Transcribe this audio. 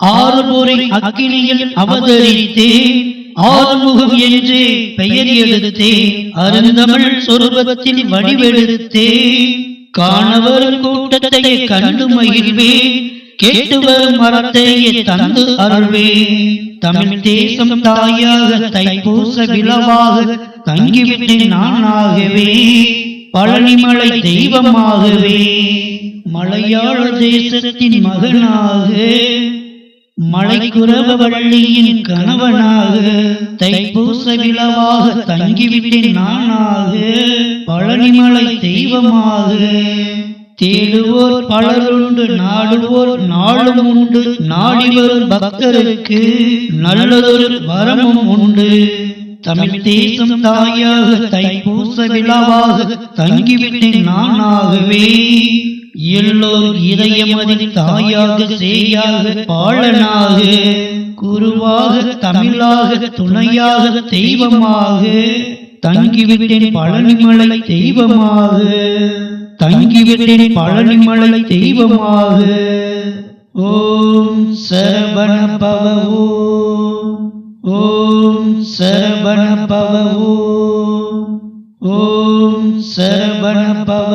ஆறுமுறை அக்கினியில் அவதரித்து ஆறுமுகம் என்று பெயர் எடுத்தேன். அருந்தமிழ் சொருபத்தில் வடிவெடுத்தேன். காணவரும் கூட்டத்தையே கண்டு மகிழ்வே கேட்டு வரும் மரத்தையே தந்து அருள்வே தமிழ் தேசம் தாயாக தைப்பூச விழாவாக தங்கிவிட்டேன் நானாகவே பழனிமலை தெய்வமாகவே மலையாள தேசத்தின் மகனாக மலைக்குறவ வள்ளியின் கணவனாக தைப்பூச விழாவாக தங்கிவிட்டேன் நானாக. பழனிமலை தெய்வமாக தேடுவோர் பலருண்டு நாடுவோர் நாளும் உண்டு. நாடி வரும் பக்தருக்கு நல்லதொரு வரமும் உண்டு. தமிழ் தேசம் தாயாக தைப்பூச விழாவாக தங்கிவிட்டேன் நானாகவே. எல்லோர் இதயமதில் தாயாக சேயாக பாலனாக குருவாக தமிழாக துணையாக தெய்வமாக தங்கிவிட்டேன் பழனிமலை தெய்வமாக தங்கிவிட்டேன் பழனிமலை தெய்வமாக. ஓம் சரவண பவ ஓம் சரவண பவ ஓம் சரவண பவ